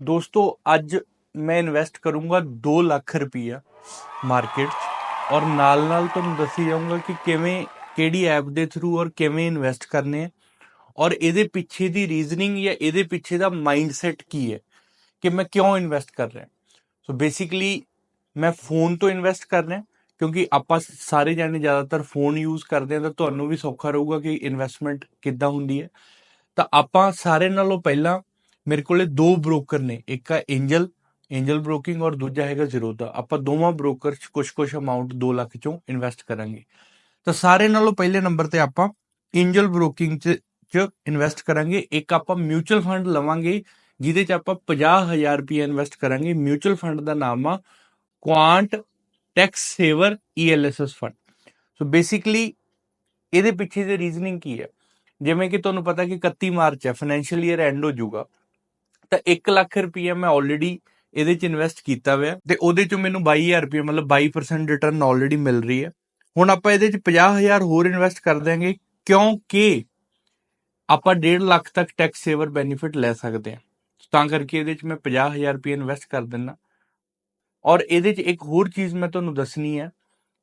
ਦੋਸਤੋ, ਅੱਜ ਮੈਂ ਇਨਵੈਸਟ ਕਰੂੰਗਾ 2 ਲੱਖ ਰੁਪਈਆ ਮਾਰਕੀਟ 'ਚ ਔਰ ਨਾਲ ਨਾਲ ਤੁਹਾਨੂੰ ਦੱਸੀ ਜਾਊਂਗਾ ਕਿ ਕਿਵੇਂ, ਕਿਹੜੀ ਐਪ ਦੇ ਥਰੂ ਔਰ ਕਿਵੇਂ ਇਨਵੈਸਟ ਕਰਨੇ ਆ ਔਰ ਇਹਦੇ ਪਿੱਛੇ ਦੀ ਰੀਜ਼ਨਿੰਗ ਜਾਂ ਇਹਦੇ ਪਿੱਛੇ ਦਾ ਮਾਈਂਡਸੈਟ ਕੀ ਹੈ ਕਿ ਮੈਂ ਕਿਉਂ ਇਨਵੈਸਟ ਕਰ ਰਿਹਾ। ਸੋ ਬੇਸਿਕਲੀ ਮੈਂ ਫੋਨ ਤੋਂ ਇਨਵੈਸਟ ਕਰ ਰਿਹਾ ਕਿਉਂਕਿ ਆਪਾਂ ਸਾਰੇ ਜਾਣੇ ਜ਼ਿਆਦਾਤਰ ਫੋਨ ਯੂਜ਼ ਕਰਦੇ ਆ ਤਾਂ ਤੁਹਾਨੂੰ ਵੀ ਸੌਖਾ ਰਹੂਗਾ ਕਿ ਇਨਵੈਸਟਮੈਂਟ ਕਿੱਦਾਂ ਹੁੰਦੀ ਹੈ। ਤਾਂ ਆਪਾਂ ਸਾਰੇ ਨਾਲੋਂ ਪਹਿਲਾਂ ਮੇਰੇ ਕੋਲੇ ਦੋ ਬ੍ਰੋਕਰ ਨੇ, ਇੱਕ ਆ ਐਂਜਲ ਐਂਜਲ ਬ੍ਰੋਕਿੰਗ ਔਰ ਦੂਜਾ ਹੈਗਾ ਜ਼ੀਰੋਦਾ ਆਪਾਂ ਦੋਵਾਂ ਬ੍ਰੋਕਰ 'ਚ ਕੁਝ-ਕੁਝ ਅਮਾਉਂਟ 2 ਲੱਖ ਚੋਂ ਇਨਵੈਸਟ ਕਰਾਂਗੇ। ਤਾਂ ਸਾਰੇ ਨਾਲੋਂ ਪਹਿਲੇ ਨੰਬਰ ਤੇ ਆਪਾਂ ਐਂਜਲ ਬ੍ਰੋਕਿੰਗ 'ਚ, ਚ ਇਨਵੈਸਟ ਕਰਾਂਗੇ। ਇੱਕ ਆਪਾਂ ਮਿਊਚੁਅਲ ਫੰਡ ਲਵਾਂਗੇ, ਜਿਹਦੇ 'ਚ ਆਪਾਂ 50000 ਰੁਪਏ ਇਨਵੈਸਟ ਕਰਾਂਗੇ। ਮਿਊਚੁਅਲ ਫੰਡ ਦਾ ਨਾਮ ਆ Quant tax saver ELSS fund so basically ਇਹਦੇ ਪਿੱਛੇ ਦੀ ਰੀਜ਼ਨਿੰਗ ਕੀ ਹੈ? ਜਿਵੇਂ ਕਿ ਤੁਹਾਨੂੰ ਪਤਾ ਕਿ 31 ਮਾਰਚ ਹੈ ਫਾਈਨੈਂਸ਼ੀਅਲ ਈਅਰ ਐਂਡ ਹੋ ਜਾਊਗਾ। ਤਾਂ 1 ਲੱਖ ਰੁਪਏ ਮੈਂ ਆਲਰੇਡੀ ਇਹਦੇ ਚ ਇਨਵੈਸਟ ਕੀਤਾ ਹੋਇਆ। ਤੇ ਉਹਦੇ ਚੋਂ ਮੈਨੂੰ 22000 ਰੁਪਏ ਮਤਲਬ 22% ਰਿਟਰਨ ਆਲਰੇਡੀ ਮਿਲ ਰਹੀ ਹੈ। ਹੁਣ ਆਪਾਂ ਇਹਦੇ ਚ 50000 ਹੋਰ ਇਨਵੈਸਟ ਕਰ ਦਾਂਗੇ ਕਿਉਂਕਿ ਆਪਾਂ 1.5 ਲੱਖ ਤੱਕ ਟੈਕਸ ਸੇਵਰ ਬੈਨੀਫਿਟ ਲੈ ਸਕਦੇ ਹਾਂ। ਤਾਂ ਕਰਕੇ ਇਹਦੇ ਚ ਮੈਂ 50000 ਰੁਪਏ ਇਨਵੈਸਟ ਕਰ ਦਿੰਦਾ। ਔਰ ਇਹਦੇ ਚ ਇੱਕ ਹੋਰ ਚੀਜ਼ ਮੈਂ ਤੁਹਾਨੂੰ ਦੱਸਣੀ ਹੈ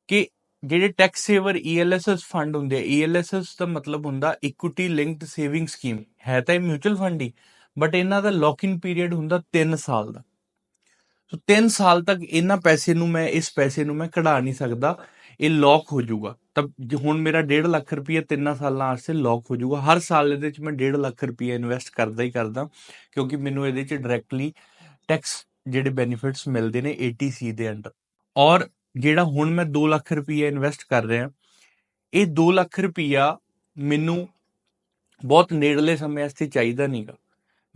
ਕਿ ਜਿਹੜੇ ਟੈਕਸ ਸੇਵਰ ਈਐਲਐਸਐਸ ਫੰਡ ਹੁੰਦੇ ਆ ਈਐਲਐਸਐਸ ਦਾ ਮਤਲਬ ਹੁੰਦਾ ਇਕੁਇਟੀ ਲਿੰਕਡ ਸੇਵਿੰਗ ਸਕੀਮ ਹੈ ਤਾਂ ਇਹ ਮਿਊਚੁਅਲ ਫੰਡ ਹੀ। ਬਟ ਇਹਨਾਂ ਦਾ ਲੌਕ ਇਨ ਪੀਰੀਅਡ ਹੁੰਦਾ 3 ਸਾਲ ਦਾ। ਸੋ 3 ਸਾਲ ਤੱਕ ਇਹਨਾਂ ਪੈਸੇ ਨੂੰ ਮੈਂ, ਇਸ ਪੈਸੇ ਨੂੰ ਮੈਂ ਕਢਾ ਨਹੀਂ ਸਕਦਾ। ਇਹ ਲੌਕ ਹੋ ਜਾਊਗਾ। ਤਾਂ ਹੁਣ ਮੇਰਾ 1.5 ਲੱਖ ਰੁਪਏ 3 ਸਾਲਾਂ ਵਾਸਤੇ ਲੌਕ ਹੋ ਜਾਊਗਾ। ਹਰ ਸਾਲ ਇਹਦੇ ਵਿੱਚ ਮੈਂ 1.5 ਲੱਖ ਰੁਪਏ ਇਨਵੈਸਟ ਕਰਦਾ ਹੀ ਕਰਦਾ। ਕਿਉਂਕਿ ਮੈਨੂੰ ਇਹਦੇ ਵਿੱਚ ਡਾਇਰੈਕਟਲੀ ਟੈਕਸ ਜਿਹੜੇ ਬੈਨੀਫਿਟਸ ਮਿਲਦੇ ਨੇ ATC ਦੇ ਅੰਡਰ ਔਰ ਜਿਹੜਾ ਹੁਣ ਮੈਂ 2 ਲੱਖ ਰੁਪਏ ਇਨਵੈਸਟ ਕਰ ਰਿਹਾ, ਇਹ 2 ਲੱਖ ਰੁਪਿਆ ਮੈਨੂੰ ਬਹੁਤ ਨੇੜਲੇ ਸਮੇਂ ਵਾਸਤੇ ਚਾਹੀਦਾ ਨਹੀਂਗਾ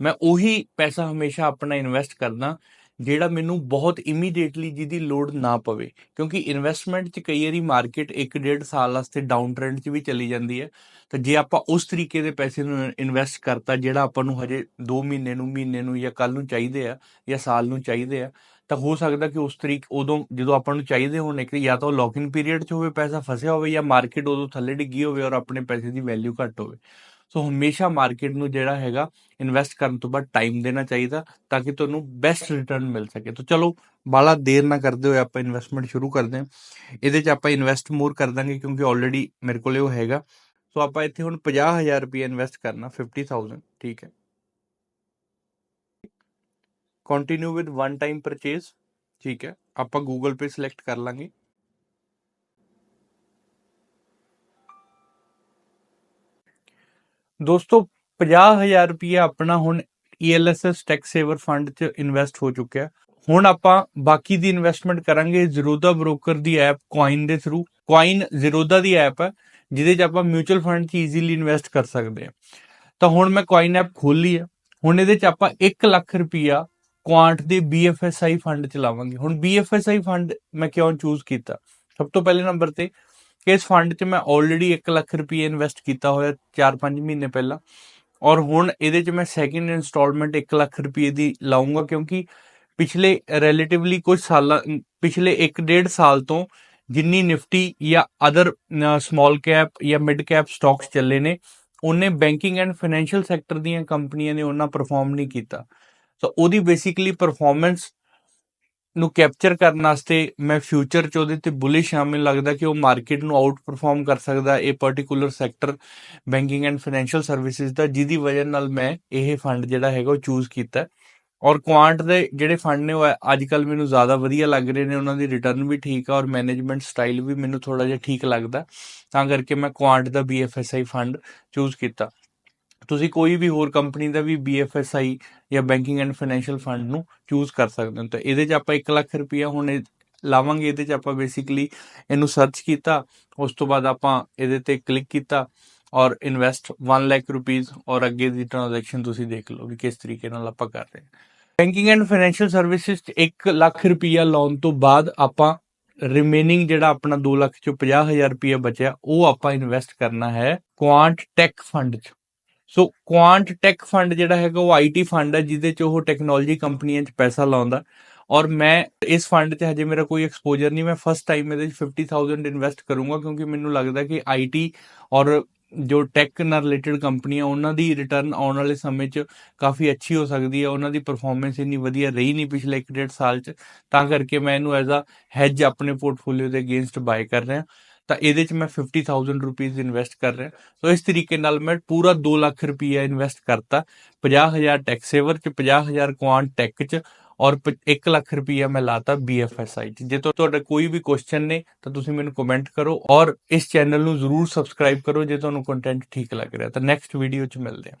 ਮੈਂ ਉਹੀ ਪੈਸਾ ਹਮੇਸ਼ਾ ਆਪਣਾ ਇਨਵੈਸਟ ਕਰਦਾ, ਜਿਹੜਾ ਮੈਨੂੰ ਬਹੁਤ ਇਮੀਡੀਏਟਲੀ ਜਿਹਦੀ ਲੋੜ ਨਾ ਪਵੇ। ਕਿਉਂਕਿ ਇਨਵੈਸਟਮੈਂਟ 'ਚ ਕਈ ਵਾਰੀ ਮਾਰਕੀਟ 1.5 ਸਾਲ ਵਾਸਤੇ ਡਾਊਨ ਟ੍ਰੈਂਡ 'ਚ ਵੀ ਚਲੀ ਜਾਂਦੀ ਹੈ। ਤਾਂ ਜੇ ਆਪਾਂ ਉਸ ਤਰੀਕੇ ਦੇ ਪੈਸੇ ਨੂੰ ਇਨਵੈਸਟ ਕਰਤਾ, ਜਿਹੜਾ ਆਪਾਂ ਨੂੰ ਹਜੇ 2 ਮਹੀਨੇ ਨੂੰ ਮਹੀਨੇ ਨੂੰ ਜਾਂ ਕੱਲ ਨੂੰ ਚਾਹੀਦੇ ਆ ਜਾਂ ਸਾਲ ਨੂੰ ਚਾਹੀਦੇ ਆ, ਤਾਂ ਹੋ ਸਕਦਾ ਕਿ ਉਸ ਤਰੀਕ ਉਦੋਂ ਜਦੋਂ ਆਪਾਂ ਨੂੰ ਚਾਹੀਦੇ ਹੋਣ ਇੱਕ ਜਾਂ ਤਾਂ ਲੌਕ ਇਨ ਪੀਰੀਅਡ 'ਚ ਹੋਵੇ, ਪੈਸਾ ਫਸਿਆ ਹੋਵੇ ਜਾਂ ਮਾਰਕੀਟ ਉਦੋਂ ਥੱਲੇ ਡਿੱਗੀ ਹੋਵੇ ਔਰ ਆਪਣੇ ਪੈਸੇ ਦੀ ਵੈਲਿਊ ਘੱਟ ਹੋਵੇ। ਸੋ ਹਮੇਸ਼ਾ ਮਾਰਕੀਟ ਨੂੰ ਜਿਹੜਾ ਹੈਗਾ ਇਨਵੈਸਟ ਕਰਨ ਤੋਂ ਬਾਅਦ ਟਾਈਮ ਦੇਣਾ ਚਾਹੀਦਾ ਤਾਂ ਕਿ ਤੁਹਾਨੂੰ ਬੈਸਟ ਰਿਟਰਨ ਮਿਲ ਸਕੇ। ਤਾਂ ਚਲੋ ਬਾਲਾ ਦੇਰ ਨਾ ਕਰਦੇ ਹੋਏ ਆਪਾਂ ਇਨਵੈਸਟਮੈਂਟ ਸ਼ੁਰੂ ਕਰਦੇ ਹਾਂ। ਇਹਦੇ 'ਚ ਆਪਾਂ ਇਨਵੈਸਟ ਮੋਰ ਕਰ ਦਾਂਗੇ ਕਿਉਂਕਿ ਆਲਰੇਡੀ ਮੇਰੇ ਕੋਲੇ ਉਹ ਹੈਗਾ। ਸੋ ਆਪਾਂ ਇੱਥੇ ਹੁਣ 50000 ਰੁਪਏ ਇਨਵੈਸਟ ਕਰਨਾ 50000 ਠੀਕ ਹੈ। Continue with one time purchase ਠੀਕ ਹੈ। ਆਪਾਂ ਗੂਗਲ ਪੇ ਸਿਲੈਕਟ ਕਰ ਲਾਂਗੇ। ਦੋਸਤੋ 50000 ਰੁਪਏ ਆਪਣਾ ਹੁਣ ELSS ਟੈਕਸ ਸੇਵਰ ਫੰਡ 'ਚ ਇਨਵੈਸਟ ਹੋ ਚੁੱਕਿਆ। ਹੁਣ ਆਪਾਂ ਬਾਕੀ ਦੀ ਇਨਵੈਸਟਮੈਂਟ ਕਰਾਂਗੇ ਜ਼ੀਰੋਦਾ ਬ੍ਰੋਕਰ ਦੀ ਐਪ ਕੋਇਨ ਦੇ ਥਰੂ ਕੋਇਨ ਜ਼ੀਰੋਦਾ ਦੀ ਐਪ ਹੈ, ਜਿਹਦੇ 'ਚ ਆਪਾਂ ਮਿਊਚੁਅਲ ਫੰਡ 'ਚ ਈਜ਼ੀਲੀ ਇਨਵੈਸਟ ਕਰ ਸਕਦੇ ਹਾਂ। ਤਾਂ ਹੁਣ ਮੈਂ ਕੋਇਨ ਐਪ ਖੋਲ ਲਈ ਹੈ। ਹੁਣ ਇਹਦੇ 'ਚ ਆਪਾਂ 1 ਲੱਖ ਰੁਪਿਆ ਕੁਆਂਟ ਦੇ BFSI ਫੰਡ ਚ ਲਾਵਾਂਗੇ। ਹੁਣ BFSI ਫੰਡ ਮੈਂ ਕਿਉਂ ਚੂਜ਼ ਕੀਤਾ? ਸਭ ਤੋਂ ਪਹਿਲੇ ਨੰਬਰ ਤੇ ਕਿ ਇਸ ਫੰਡ 'ਚ ਮੈਂ ਆਲਰੇਡੀ 1 ਲੱਖ ਰੁਪਏ ਇਨਵੈਸਟ ਕੀਤਾ ਹੋਇਆ 4-5 ਮਹੀਨੇ ਪਹਿਲਾਂ ਔਰ ਹੁਣ ਇਹਦੇ 'ਚ ਮੈਂ ਸੈਕਿੰਡ ਇਨਸਟਾਲਮੈਂਟ 1 ਲੱਖ ਰੁਪਏ ਦੀ ਲਾਉਂਗਾ ਕਿਉਂਕਿ ਪਿਛਲੇ ਰਿਲੇਟਿਵਲੀ ਕੁਝ ਸਾਲਾਂ, ਪਿਛਲੇ 1.5 ਸਾਲ ਤੋਂ ਜਿੰਨੀ ਨਿਫਟੀ ਜਾਂ ਅਦਰ ਸਮਾਲ ਕੈਪ ਜਾਂ ਮਿਡ ਕੈਪ ਸਟਾਕਸ ਚੱਲੇ ਨੇ, ਉਹਨੇ ਬੈਂਕਿੰਗ ਐਂਡ ਫਾਈਨੈਂਸ਼ੀਅਲ ਸੈਕਟਰ ਦੀਆਂ ਕੰਪਨੀਆਂ ਨੇ ਉਹਨਾਂ ਪਰਫਾਰਮ ਨਹੀਂ ਕੀਤਾ। ਸੋ ਉਹਦੀ ਬੇਸਿਕਲੀ ਪਰਫਾਰਮੈਂਸ ਨੂੰ ਕੈਪਚਰ ਕਰਨ ਵਾਸਤੇ ਮੈਂ ਫਿਊਚਰ ਚ ਉਹਦੇ ਤੇ ਬੁਲਿਸ਼ ਹਾਂ, ਮੈਨੂੰ ਲੱਗਦਾ ਕਿ ਉਹ ਮਾਰਕੀਟ ਨੂੰ ਆਊਟ ਪਰਫਾਰਮ ਕਰ ਸਕਦਾ ਇਹ particular sector banking and financial services ਦਾ, ਜਿਹਦੀ ਵਜ੍ਹਾ ਨਾਲ ਮੈਂ ਇਹ ਫੰਡ ਜਿਹੜਾ ਹੈਗਾ ਉਹ ਚੂਜ਼ ਕੀਤਾ ਔਰ ਕੁਆਂਟ ਦੇ ਜਿਹੜੇ ਫੰਡ ਨੇ ਉਹ ਅੱਜ ਕੱਲ ਮੈਨੂੰ ਜ਼ਿਆਦਾ ਵਧੀਆ ਲੱਗ ਰਹੇ ਨੇ, ਉਹਨਾਂ ਦੀ ਰਿਟਰਨ ਵੀ ਠੀਕ ਆ ਔਰ ਮੈਨੇਜਮੈਂਟ ਸਟਾਈਲ ਵੀ ਮੈਨੂੰ ਥੋੜਾ ਜਿਹਾ ਠੀਕ ਲੱਗਦਾ। ਤਾਂ ਕਰਕੇ ਮੈਂ ਕੁਆਂਟ ਦਾ BFSI ਫੰਡ ਚੂਜ਼ ਕੀਤਾ। ਤੁਸੀਂ ਕੋਈ ਵੀ ਹੋਰ ਕੰਪਨੀ ਦਾ ਵੀ BFSI ਜਾਂ ਬੈਂਕਿੰਗ ਐਂਡ ਫਾਈਨੈਂਸ਼ੀਅਲ ਫੰਡ ਨੂੰ ਚੂਜ਼ ਕਰ ਸਕਦੇ ਹੋ ਤਾਂ ਇਹਦੇ 'ਚ ਆਪਾਂ 1 ਲੱਖ ਰੁਪਇਆ ਹੁਣ ਲਾਵਾਂਗੇ, ਇਹਦੇ 'ਚ ਆਪਾਂ ਬੇਸਿਕਲੀ ਇਹਨੂੰ ਸਰਚ ਕੀਤਾ, ਉਸ ਤੋਂ ਬਾਅਦ ਆਪਾਂ ਇਹਦੇ ਤੇ ਕਲਿੱਕ ਕੀਤਾ ਔਰ ਇਨਵੈਸਟ 1 ਲੱਖ ਰੁਪੀਸ ਔਰ ਅੱਗੇ ਦੀ ਟ੍ਰਾਂਜੈਕਸ਼ਨ ਤੁਸੀਂ ਦੇਖ ਲਓ ਵੀ ਕਿਸ ਤਰੀਕੇ ਨਾਲ ਆਪਾਂ ਕਰ ਰਹੇ ਹਾਂ। ਬੈਂਕਿੰਗ ਐਂਡ ਫਾਈਨੈਂਸ਼ੀਅਲ ਸਰਵਿਸਿਜ਼ 'ਚ 1 ਲੱਖ ਰੁਪਇਆ ਲਾਉਣ ਤੋਂ ਬਾਅਦ ਆਪਾਂ ਰਿਮੇਨਿੰਗ ਜਿਹੜਾ ਆਪਣਾ 2 ਲੱਖ ਚੋਂ 50000 ਰੁਪਇਆ ਬਚਿਆ, ਉਹ ਆਪਾਂ ਇਨਵੈਸਟ ਕਰਨਾ ਹੈ ਕੁਆਂਟ ਟੈਕ ਫੰਡ 'ਚ। ਸੋ ਕੁਆਂਟ ਟੈਕ ਫੰਡ ਜਿਹੜਾ ਹੈਗਾ, ਉਹ ਆਈਟੀ ਫੰਡ ਹੈ ਜਿਹਦੇ 'ਚ ਉਹ ਟੈਕਨੋਲੋਜੀ ਕੰਪਨੀਆਂ 'ਚ ਪੈਸਾ ਲਾਉਂਦਾ। ਔਰ ਮੈਂ ਇਸ ਫੰਡ 'ਚ ਹਜੇ ਮੇਰਾ ਕੋਈ ਐਕਸਪੋਜ਼ਰ ਨਹੀਂ, ਮੈਂ ਫਸਟ ਟਾਈਮ ਇਹਦੇ 'ਚ 50000 ਇਨਵੈਸਟ ਕਰੂੰਗਾ, ਕਿਉਂਕਿ ਮੈਨੂੰ ਲੱਗਦਾ ਕਿ ਆਈਟੀ ਔਰ ਜੋ ਟੈਕ ਨਾਲ ਰਿਲੇਟਡ ਕੰਪਨੀਆਂ, ਉਹਨਾਂ ਦੀ ਰਿਟਰਨ ਆਉਣ ਵਾਲੇ ਸਮੇਂ 'ਚ ਕਾਫੀ ਅੱਛੀ ਹੋ ਸਕਦੀ ਹੈ। ਉਹਨਾਂ ਦੀ ਪਰਫਾਰਮੈਂਸ ਇੰਨੀ ਵਧੀਆ ਰਹੀ ਨਹੀਂ ਪਿਛਲੇ 1.5 ਸਾਲ 'ਚ। ਤਾਂ ਕਰਕੇ ਮੈਂ ਇਹਨੂੰ ਐਜ਼ ਅ ਹੈਜ ਆਪਣੇ ਪੋਰਟਫੋਲੀਓ ਦੇ ਅਗੇਂਸਟ ਬਾਈ ਕਰ ਰਿਹਾ। ਤਾਂ ਇਹਦੇ 'ਚ ਮੈਂ 50000 ਰੁਪੀਸ ਇਨਵੈਸਟ ਕਰ ਰਿਹਾ। ਸੋ ਇਸ ਤਰੀਕੇ ਨਾਲ ਮੈਂ ਪੂਰਾ 2 ਲੱਖ ਰੁਪਈਆ ਇਨਵੈਸਟ ਕਰਤਾ। 50000 ਟੈਕਸ ਸੇਵਰ 'ਚ 50000 ਕੁਆਂਟ ਟੈਕ 'ਚ ਔਰ 1 ਲੱਖ ਰੁਪਈਆ ਮੈਂ ਲਾਤਾ BFSI 'ਚ। ਜੇ ਤੁਹਾ- ਤੁਹਾਡਾ ਕੋਈ ਵੀ ਕੁਐਸਚਨ ਨੇ ਤਾਂ ਤੁਸੀਂ ਮੈਨੂੰ ਕਮੈਂਟ ਕਰੋ ਔਰ ਇਸ ਚੈਨਲ ਨੂੰ ਜ਼ਰੂਰ ਸਬਸਕ੍ਰਾਈਬ ਕਰੋ ਜੇ ਤੁਹਾਨੂੰ ਕੰਟੈਂਟ ਠੀਕ ਲੱਗ ਰਿਹਾ। ਤਾਂ ਨੈਕਸਟ ਵੀਡੀਓ 'ਚ ਮਿਲਦੇ ਹਾਂ।